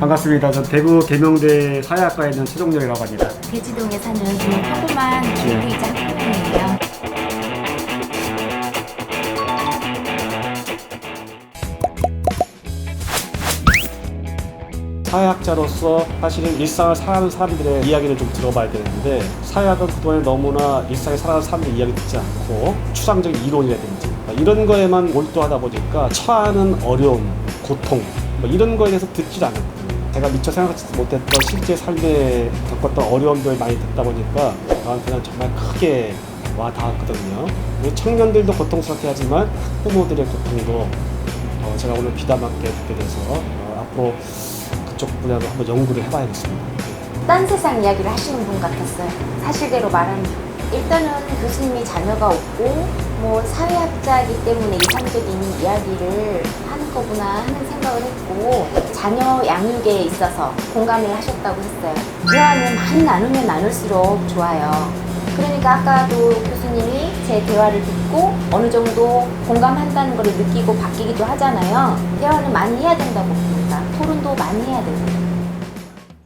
반갑습니다. 저 대구 계명대 사회학과에 있는 최종렬이라고 합니다. 대치동에 사는 평범한 주부이자 학부모님이에요. 사회학자로서 사실은 일상을 살아가는 사람들의 이야기를 좀 들어봐야 되는데 사회학은 그동안에 너무나 일상에 살아가는 사람들의 이야기 듣지 않고 추상적인 이론이라든지 뭐 이런 거에만 몰두하다 보니까 처하는 어려움, 고통 뭐 이런 거에 대해서 듣질 않았거든요. 제가 미처 생각하지도 못했던 실제 삶에 겪었던 어려움들 많이 듣다 보니까 저한테는 정말 크게 와 닿았거든요. 청년들도 고통스럽게 하지만 학부모들의 고통도 어, 제가 오늘 비담하게 듣게 돼서 어, 앞으로 그쪽 분야도 한번 연구를 해봐야겠습니다. 딴 세상 이야기를 하시는 분 같았어요. 사실대로 말하면. 일단은 교수님이 자녀가 없고 뭐 사회학자이기 때문에 이상적인 이야기를 하는 거구나 하는 생각을 했고 자녀 양육에 있어서 공감을 하셨다고 했어요. 대화는 많이 나누면 나눌수록 좋아요. 그러니까 아까도 교수님이 제 대화를 듣고 어느 정도 공감한다는 걸 느끼고 바뀌기도 하잖아요. 대화는 많이 해야 된다고 봅니다. 토론도 많이 해야 되고.